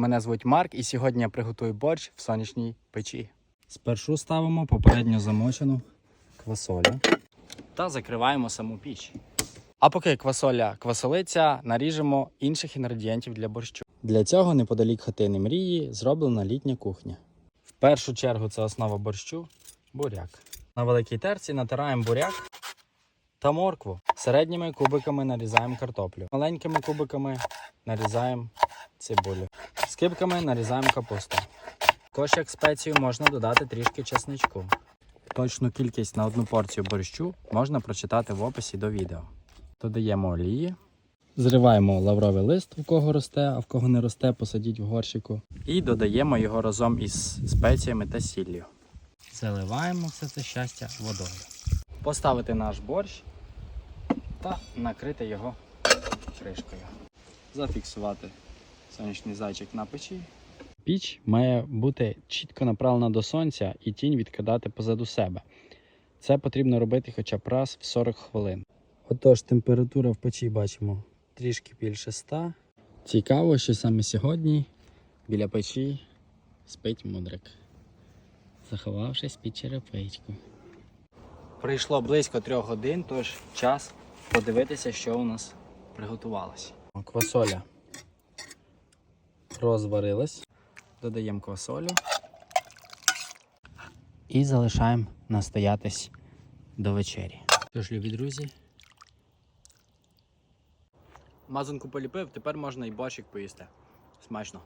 Мене звуть Марк, і сьогодні я приготую борщ в сонячній печі. Спершу ставимо попередньо замочену квасолю та закриваємо саму піч. А поки квасоля квасолиться, наріжемо інших інгредієнтів для борщу. Для цього неподалік хатини мрії зроблена літня кухня. В першу чергу це основа борщу буряк. На великій терці натираємо буряк та моркву. Середніми кубиками нарізаємо картоплю. Маленькими кубиками нарізаємо цибулю. Скибками нарізаємо капусту. Також як спецію можна додати трішки чесничку. Точну кількість на одну порцію борщу можна прочитати в описі до відео. Додаємо олії. Зриваємо лавровий лист, в кого росте, а в кого не росте, посадіть в горщику. І додаємо його разом із спеціями та сіллю. Заливаємо все це щастя водою. Поставити наш борщ та накрити його кришкою. Зафіксувати сонячний зайчик на печі. Піч має бути чітко направлена до сонця і тінь відкидати позаду себе. Це потрібно робити хоча б раз в 40 хвилин. Отож, температура в печі бачимо трішки більше 100. Цікаво, що саме сьогодні біля печі спить мудрик, заховавшись під черепичку. Прийшло близько трьох годин, тож час подивитися, що у нас приготувалося. Квасоля розварилась. Додаємо квасолю і залишаємо настоятись до вечері. Тож, любі друзі. Мазанку поліпив, тепер можна і борщик поїсти. Смачно.